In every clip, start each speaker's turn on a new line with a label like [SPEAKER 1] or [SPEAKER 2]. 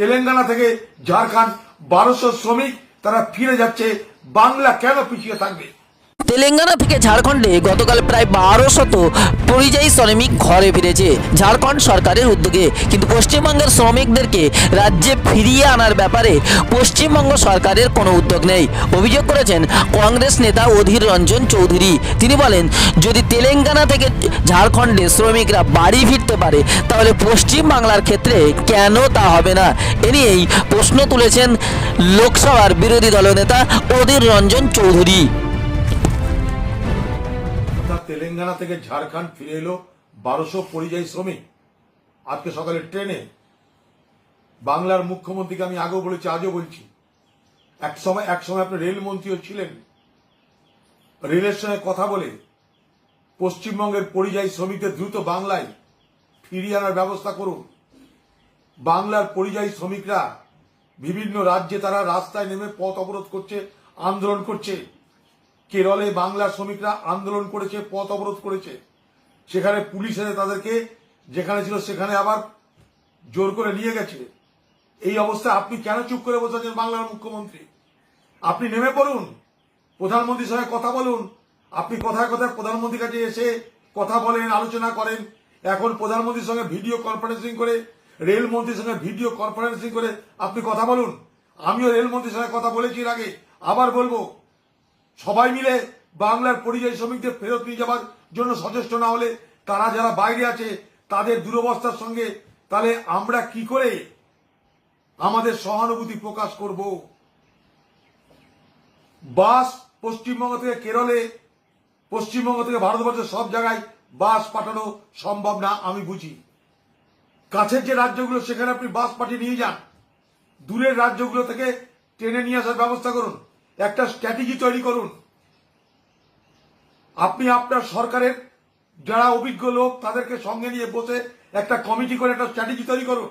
[SPEAKER 1] তেলেঙ্গানা থেকে ঝাড়খণ্ড বারোশো শ্রমিক তারা ফিরে যাচ্ছে। বাংলা কেন পিছিয়ে থাকবে?
[SPEAKER 2] তেলেঙ্গানা থেকে ঝাড়খণ্ডে গতকাল প্রায় বারো শত পরিযায়ী শ্রমিক ঘরে ফিরেছে। ঝাড়খণ্ড সরকারের উদ্যোগে। কিন্তু পশ্চিমবঙ্গের শ্রমিকদেরকে রাজ্যে ফিরিয়ে আনার ব্যাপারে পশ্চিমবঙ্গ সরকারের কোনো উদ্যোগ নেই। অভিযোগ করেছেন কংগ্রেস নেতা অধীর রঞ্জন চৌধুরী। তিনি বলেন, যদি তেলেঙ্গানা থেকে ঝাড়খণ্ডে শ্রমিকরা বাড়ি ফিরতে পারে, তাহলে পশ্চিম বাংলার ক্ষেত্রে কেন তা হবে না? এ নিয়েই প্রশ্ন তুলেছেন লোকসভার বিরোধী দলনেতা অধীর রঞ্জন চৌধুরী।
[SPEAKER 1] তেলেঙ্গানা থেকে ঝাড়খণ্ড ফিরে এলো বারোশো পরিযায়ী শ্রমিক। আজকে সকালে ট্রেনে বাংলার মুখ্যমন্ত্রীকে আমি আগেও বলেছি, আজও বলছি। এক সময় এক সময় আপনি রেলমন্ত্রীও ছিলেন। রেলের সঙ্গে কথা বলে পশ্চিমবঙ্গের পরিযায়ী শ্রমিকদের দ্রুত বাংলায় ফিরিয়ে আনার ব্যবস্থা করুন। বাংলার পরিযায়ী শ্রমিকরা বিভিন্ন রাজ্যে তারা রাস্তায় নেমে পথ অবরোধ করছে, আন্দোলন করছে। কেরলে বাংলার শ্রমিকরা আন্দোলন করেছে, পথ অবরোধ করেছে। সেখানে পুলিশ এসে তাদেরকে যেখানে ছিল সেখানে আবার জোর করে নিয়ে গেছে। এই অবস্থায় আপনি কেন চুপ করে বসে আছেন বাংলার মুখ্যমন্ত্রী? আপনি নেমে পড়ুন, প্রধানমন্ত্রীর সঙ্গে কথা বলুন। আপনি কথায় কথায় প্রধানমন্ত্রীর কাছে এসে কথা বলেন, আলোচনা করেন। এখন প্রধানমন্ত্রীর সঙ্গে ভিডিও কনফারেন্সিং করে রেলমন্ত্রীর সঙ্গে ভিডিও কনফারেন্সিং করে আপনি কথা বলুন। আমিও রেলমন্ত্রীর সঙ্গে কথা বলেছি আগে। আবার বলব সবাই মিলে বাংলার পরিযায়ী শ্রমিকদের ফেরত নিয়ে যাবার জন্য সচেষ্ট না হলে তারা যারা বাইরে আছে, তাদের দুরবস্থার সঙ্গে তাহলে আমরা কি করে আমাদের সহানুভূতি প্রকাশ করব? বাস পশ্চিমবঙ্গ থেকে কেরলে, পশ্চিমবঙ্গ থেকে ভারতবর্ষের সব জায়গায় বাস পাঠানো সম্ভব না, আমি বুঝি। কাছের যে রাজ্যগুলো, সেখানে আপনি বাস পাঠিয়ে নিয়ে যান। দূরের রাজ্যগুলো থেকে ট্রেনে নিয়ে আসার ব্যবস্থা করুন। একটা স্ট্র্যাটেজি তৈরি করুন। আপনি আপনার সরকারের যারা অভিজ্ঞ লোক, তাদেরকে সঙ্গে নিয়ে বসে একটা কমিটি করে একটা স্ট্র্যাটেজি তৈরি করুন।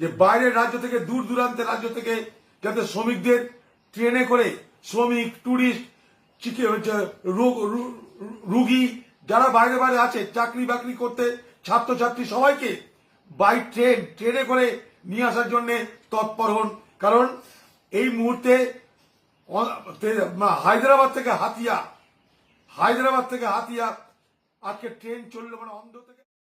[SPEAKER 1] যে বাইরের রাজ্য থেকে দূর দূরান্তের রাজ্য থেকে যাতে শ্রমিকদের ট্রেনে করে শ্রমিক ট্যুরিস্ট রুগী যারা বাইরে বাইরে আছে, চাকরি বাকরি করতে ছাত্রছাত্রী সবাইকে বাই ট্রেন ট্রেনে করে নিয়ে আসার জন্য তৎপর হন। কারণ এই মুহূর্তে হায়দ্রাবাদ থেকে হাতিয়া হায়দ্রাবাদ থেকে হাতিয়া আজকে ট্রেন চলল মানে অন্ধ থেকে